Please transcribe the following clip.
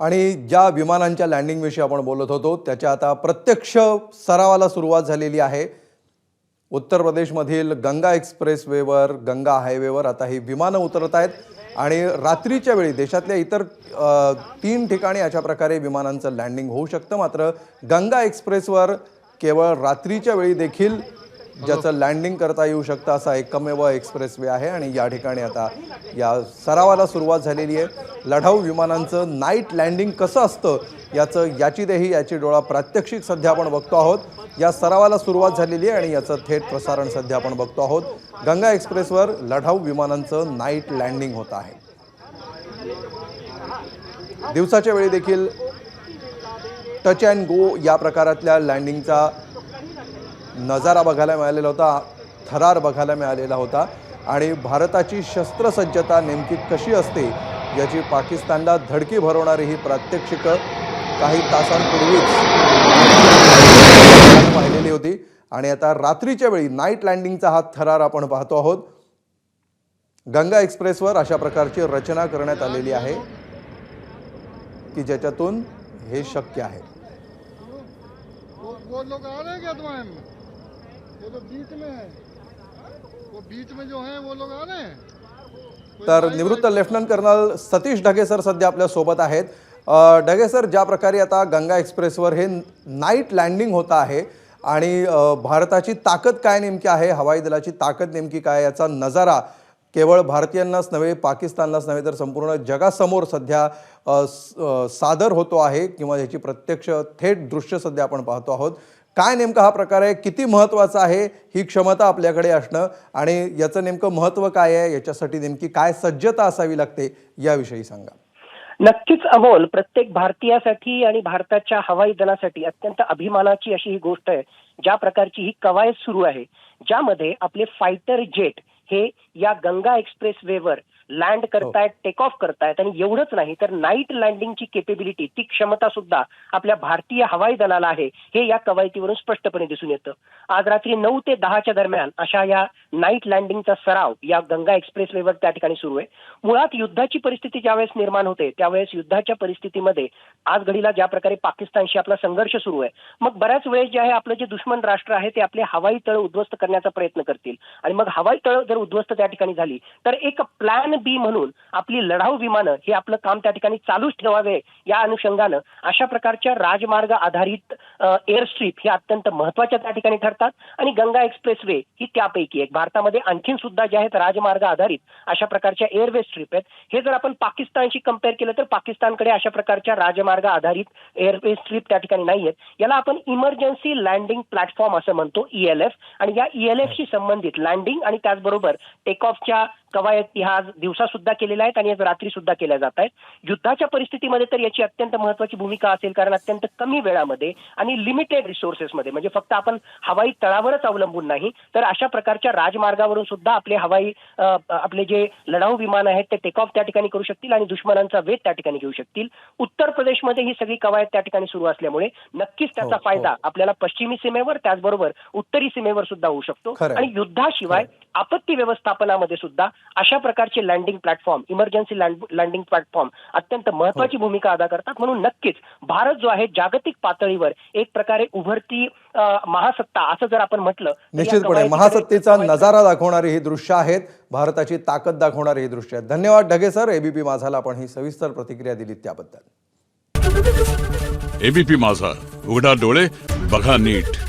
आणि ज्या विमानांच्या लँडिंगविषयी आपण बोलत होतो त्याच्या आता प्रत्यक्ष सरावाला सुरुवात झालेली आहे. उत्तर प्रदेशमधील गंगा एक्सप्रेसवेवर गंगा हायवेवर आता ही विमानं उतरत आहेत. आणि रात्रीच्या वेळी देशातल्या इतर तीन ठिकाणी अशा प्रकारे विमानांचं लँडिंग होऊ शकतं. मात्र गंगा एक्सप्रेसवर केवळ रात्रीच्या वेळी देखील ज्याचं लँडिंग करता येऊ शकतं असा एकमेव एक्सप्रेसवे आहे आणि या ठिकाणी आता या सरावाला सुरुवात झालेली आहे. लढाऊ विमानांचं नाईट लँडिंग कसं असतं याचं याची देही याची डोळा प्रात्यक्षिक सध्या आपण बघतो आहोत. या सरावाला सुरुवात झालेली आहे आणि याचं थेट प्रसारण सध्या आपण बघतो आहोत. गंगा एक्सप्रेसवर लढाऊ विमानांचं नाईट लँडिंग होत आहे. दिवसाच्या वेळी देखील टच अँड गो या प्रकारातल्या लँडिंगचा नजारा बघायला मिळालेला होता थरार बघायला मिळालेला होता आणि भारताची शस्त्रसज्जता नेमकी कशी असते याची पाकिस्तानला धडकी भरवणारी ही प्रात्यक्षिकं काही तासांपूर्वीच पाहिलेली होती. आणि आता रात्रीच्या वेळी नाईट लँडिंगचा हा थरार आपण पाहतो आहोत. गंगा एक्सप्रेसवर अशा प्रकारची रचना करण्यात आलेली आहे की ज्याच्यातून हे शक्य आहे. वो वो लोग आ रहे हैं क्या तुम्हारे में वो तो बीच में है। वो बीच में जो है वो लोग आ रहे हैं। कोई तर निवृत्त lieutenant colonel Satish Dhage sir सध्या आपल्यासोबत आहेत. ढगे सर ज्या प्रकारे आता गंगा एक्सप्रेसवर हे नाईट लँडिंग होत आहे आणि भारताची ताकद काय नेमकी आहे हवाई दलाची ताकद नेमकी काय याचा नजारा केवळ भारतीयांनाच नव्हे पाकिस्तानलाच नव्हे तर संपूर्ण जगासमोर सध्या सादर होतो आहे किंवा याची प्रत्यक्ष थेट दृश्य सध्या आपण पाहतो आहोत. काय नेमका हा प्रकार आहे? किती महत्त्वाचा आहे? ही क्षमता आपल्याकडे असणं आणि याचं नेमकं महत्त्व काय आहे? याच्यासाठी नेमकी काय सज्जता असावी लागते? याविषयी सांगा. नक्कीच अमोल प्रत्येक भारतीयासाठी आणि भारताच्या हवाई दलासाठी अत्यंत अभिमानाची अशी ही गोष्ट आहे ज्या प्रकारची ही कवायत सुरू आहे ज्यामध्ये आपले फायटर जेट हे या गंगा एक्सप्रेस वेवर लँड करतायत टेक ऑफ करतायत आणि एवढंच नाही तर नाईट लँडिंगची केपेबिलिटी ती क्षमता सुद्धा आपल्या भारतीय हवाई दलाला आहे हे या कवायतीवरून स्पष्टपणे दिसून येतं. आज रात्री नऊ ते दहाच्या दरम्यान अशा या नाईट लँडिंगचा सराव या गंगा एक्सप्रेस वेवर त्या ठिकाणी सुरू आहे. मुळात युद्धाची परिस्थिती ज्यावेळेस निर्माण होते त्यावेळेस युद्धाच्या परिस्थितीमध्ये आज घडीला ज्या प्रकारे पाकिस्तानशी आपला संघर्ष सुरू आहे मग बऱ्याच वेळेस जे आहे आपलं जे दुश्मन राष्ट्र आहे ते आपले हवाई तळ उद्ध्वस्त करण्याचा प्रयत्न करतील. आणि मग हवाई तळ जर उद्ध्वस्त त्या ठिकाणी झाली तर एक प्लॅन बी म्हणून आपली लढाऊ विमानं हे आपलं काम त्या ठिकाणी चालूच ठेवावे या अनुषंगानं अशा प्रकारच्या राजमार्ग आधारित एअर स्ट्रीप हे अत्यंत महत्त्वाच्या त्या ठिकाणी ठरतात. आणि गंगा एक्सप्रेस वे ही त्यापैकी एक. भारतामध्ये आणखीन सुद्धा ज्या आहेत राजमार्ग आधारित अशा प्रकारच्या एअरवे स्ट्रीप आहेत. हे जर आपण पाकिस्तानशी कंपेअर केलं तर पाकिस्तानकडे अशा प्रकारच्या राजमार्ग आधारित एअरवे स्ट्रीप त्या ठिकाणी नाही आहेत. याला आपण इमर्जन्सी लँडिंग प्लॅटफॉर्म असं म्हणतो ईएलएफ आणि या ईएलएफशी संबंधित लँडिंग आणि त्याचबरोबर टेक ऑफच्या कवायती आज दिवसा सुद्धा केलेल्या आहेत आणि आज रात्री सुद्धा केल्या जात आहेत युद्धाच्या परिस्थितीमध्ये तर याची अत्यंत महत्वाची भूमिका असेल कारण अत्यंत कमी वेळामध्ये आणि लिमिटेड रिसोर्सेसमध्ये म्हणजे फक्त आपण हवाई तळावरच अवलंबून नाही तर अशा प्रकारच्या राजमार्गावरून सुद्धा आपले हवाई आपले जे लढाऊ विमान आहेत ते टेक ऑफ त्या ठिकाणी करू शकतील आणि दुश्मनांचा वेध त्या ठिकाणी घेऊ शकतील उत्तर प्रदेशमध्ये ही सगळी कवायत त्या ठिकाणी सुरू असल्यामुळे नक्कीच त्याचा हो, हो. फायदा आपल्याला पश्चिमी सीमेवर त्याचबरोबर उत्तरी सीमेवर सुद्धा होऊ शकतो. आणि युद्धाशिवाय आपत्ती व्यवस्थापनामध्ये सुद्धा अशा प्रकारचे landing platform emergency landing platform अत्यंत महत्वाची भूमिका अदा करतात. म्हणून नक्कीच भारत जो आहे जागतिक पातळीवर एक प्रकारे उभरती महासत्ता असं जर आपण म्हटलं निश्चितपणे महासत्तेचा नजारा दाखवणारी ही दृश्य आहेत. भारताची ताकद दाखवणारी ही दृश्य आहेत. धन्यवाद ढगे सर. एबीपी माझाला आपण ही सविस्तर प्रतिक्रिया दिली त्याबद्दल. एबीपी माझा. उघडा डोळे बघा नीट.